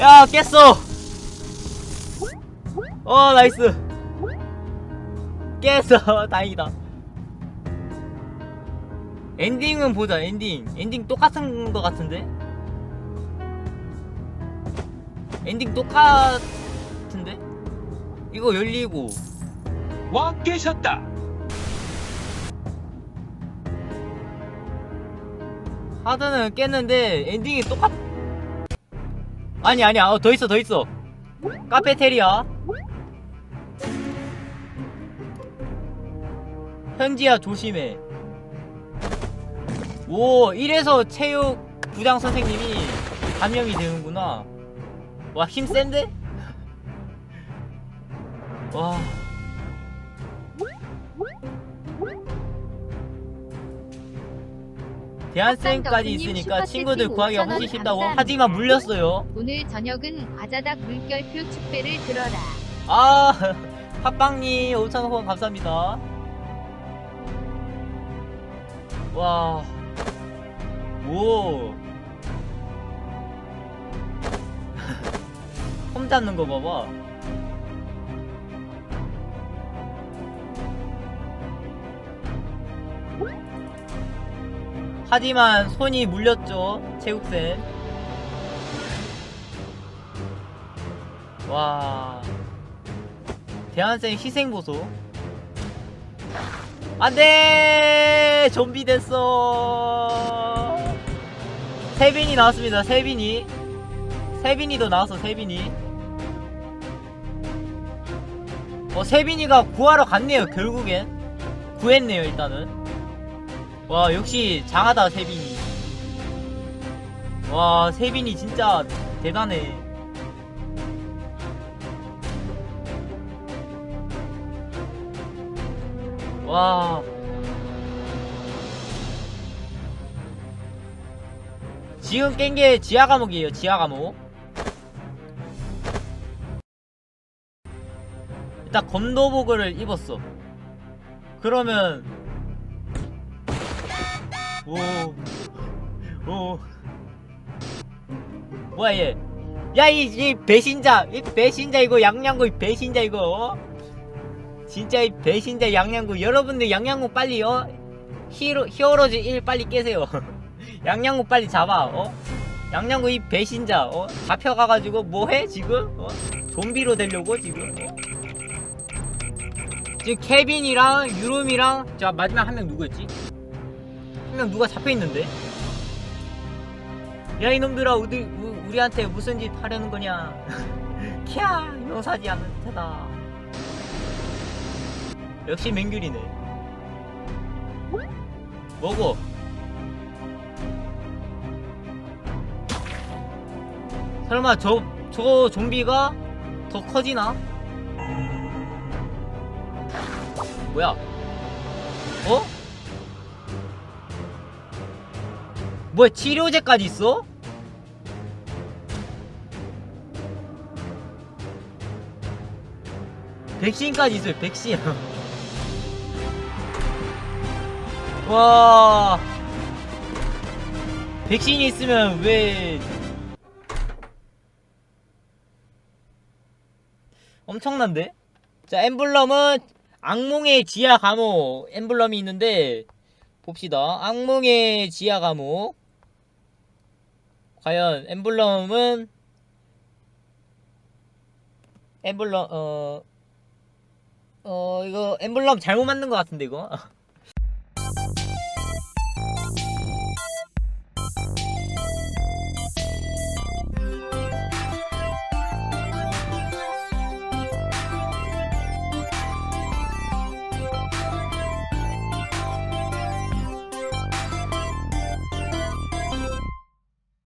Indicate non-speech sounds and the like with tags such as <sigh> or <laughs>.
야 깼어. 어 나이스. 깼어. <laughs> 다행이다. 엔딩은 보자 엔딩. 엔딩 똑같은 거 같은데? 엔딩 똑같은데? 이거 열리고. 와 깨셨다. 하드는 깼는데 엔딩이 똑같 아니 아니야. 어, 더 있어 더 있어. 카페테리아 현지야 조심해. 오 이래서 체육 부장 선생님이 감염이 되는구나. 와 힘 센데? <laughs> 와 대한쌤까지 있으니까 친구들 구하기가 훨씬 쉽다고 하지만 물렸어요. 오늘 저녁은 과자닭 물결표 축배를 들어라. 아 <laughs> 팟빵님 5,000원 후원 감사합니다. 와. 오. <laughs> 폼 잡는 거 봐봐 하지만 손이 물렸죠 체육쌤 와. 대한생 희생 보소. 안돼! 좀비 됐어. 세빈이 나왔습니다 세빈이. 세빈이도 나왔어 세빈이. 어 세빈이가 구하러 갔네요 결국엔. 구했네요 일단은 와 역시 장하다 세빈이 와 세빈이 진짜 대단해 와. 지금 깬 게 지하 감옥이에요, 지하 감옥. 일단 검도복을 입었어. 그러면 오. 오. 뭐야 얘? 야, 이, 이 배신자, 이 배신자 이거 양양고 이 배신자 이거. 어? 진짜 이 배신자 양양구 여러분들 양양구 빨리 어 히로 히어로즈 1 빨리 깨세요 <laughs> 양양구 빨리 잡아 어 양양구 이 배신자 어 잡혀가가지고 뭐해 지금 어 좀비로 되려고 지금 어? 지금 케빈이랑 유름이랑 자 마지막 한 명 누구였지 한명 누가 잡혀 있는데 야 이놈들아 우리 우, 우리한테 무슨 짓 하려는 거냐 <laughs> 캬 용사지 않는 테다 역시 맹귤이네. 뭐고? 설마 저, 저 좀비가 더 커지나? 뭐야? 어? 뭐야, 치료제까지 있어? 백신까지 있어요, 백신. <laughs> 와 백신이 있으면 왜 엄청난데? 자 엠블럼은 악몽의 지하 감옥 엠블럼이 있는데 봅시다 악몽의 지하 감옥 과연 엠블럼은 엠블럼 어... 어 이거 엠블럼 잘못 만든 것 같은데 이거 <laughs>